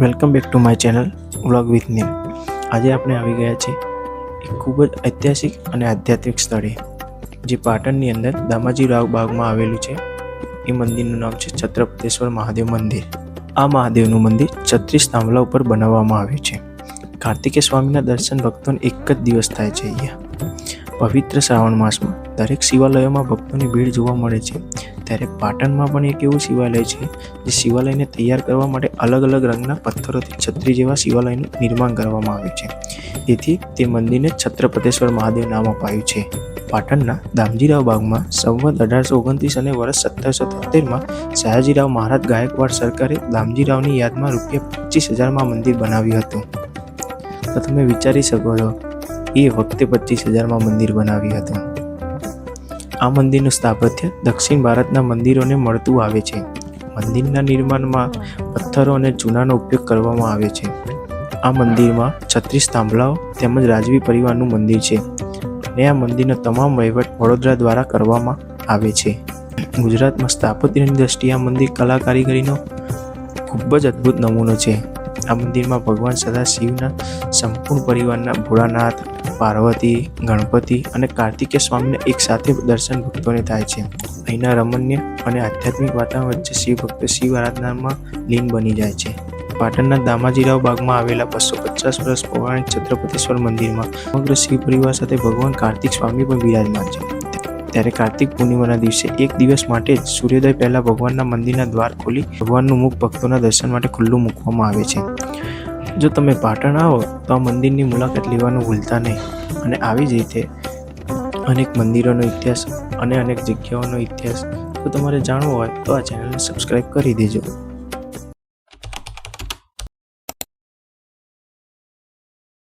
Welcome back to my channel vlog with name. આજે આપણે આવી ગયા છીએ એક ખૂબ જ ઐતિહાસિક અને આધ્યાત્મિક સ્થળે, જે પાટણની અંદર દામાજી રાવ બાગમાં આવેલું છે. એ મંદિરનું નામ છે છત્રપતેશ્વર મહાદેવ મંદિર. આ મહાદેવનું મંદિર છત્રીસ થાંભલા ઉપર બનાવવામાં આવ્યું છે. કાર્તિકે સ્વામીના દર્શન ભક્તોને એક જ દિવસ થાય છે અહીંયા. પવિત્ર શ્રાવણ માસમાં દરેક શિવાલયોમાં ભક્તોની ભીડ જોવા મળે છે. ત્યારે પાટણમાં પણ એક એવું શિવાલય છે, જે શિવાલયને તૈયાર કરવા માટે અલગ અલગ રંગના પથ્થરોથી છત્રી જેવા શિવાલયનું નિર્માણ કરવામાં આવ્યું છે. તેથી તે મંદિરને છત્રપતેશ્વર મહાદેવ નામ અપાયું છે. પાટણના દામજીરાવ બાગમાં સંવત અઢારસો ઓગણત્રીસ અને વર્ષ સત્તરસો તોતેરમાં સયાજીરાવ મહારાજ ગાયકવાડ સરકારે દામજીરાવની યાદમાં રૂપિયા પચીસ હજારમાં મંદિર બનાવ્યું હતું. તો તમે વિચારી શકો છો, એ વખતે પચીસ હજારમાં મંદિર બનાવ્યું હતું. આ મંદિરનું સ્થાપત્ય દક્ષિણ ભારતના મંદિરોને મળતું આવે છે. મંદિરના નિર્માણમાં પથ્થરો અને ચૂનાનો ઉપયોગ કરવામાં આવે છે. આ મંદિરમાં છત્રીસ થાંભલાઓ તેમજ રાજવી પરિવારનું મંદિર છે અને આ મંદિરનો તમામ વહીવટ વડોદરા દ્વારા કરવામાં આવે છે. ગુજરાતમાં સ્થાપત્યની દ્રષ્ટિએ આ મંદિર કલા કારીગરીનો ખૂબ જ અદ્ભુત નમૂનો છે. આ મંદિરમાં ભગવાન સદા શિવના સંપૂર્ણ પરિવારના ભોળાનાથ પાર્વતી, ગણપતિ અને કાર્તિકેય સ્વામીને એકસાથે દર્શન ભક્તોને થાય છે. અહીંના રમણ્ય અને આધ્યાત્મિક વાતાવરણ વચ્ચે શિવ ભક્ત શિવ આરાધનામાં લીન બની જાય છે. પાટણના દામાજીરાવ બાગમાં આવેલા બસો પચાસ વર્ષ પૌરાણિક છત્રપતિશ્વર મંદિરમાં સમગ્ર શિવ પરિવાર સાથે ભગવાન કાર્તિક સ્વામી પણ બિરાજમાન છે. ત્યારે કાર્તિક પૂર્ણિમાના દિવસે એક દિવસ માટે જ સૂર્યોદય પહેલાં ભગવાનના મંદિરના દ્વાર ખોલી ભગવાનનું મુખ ભક્તોના દર્શન માટે ખુલ્લું મૂકવામાં આવે છે. જો તમે પાટણ આવો, તો આ મંદિરની મુલાકાત લેવાનું ભૂલતા નહીં. અને આવી જ રીતે અનેક મંદિરોનો ઇતિહાસ અને અનેક જગ્યાઓનો ઇતિહાસ. જો તમારે જાણવો હોય તો આ ચેનલને સબસ્ક્રાઈબ કરી દેજો.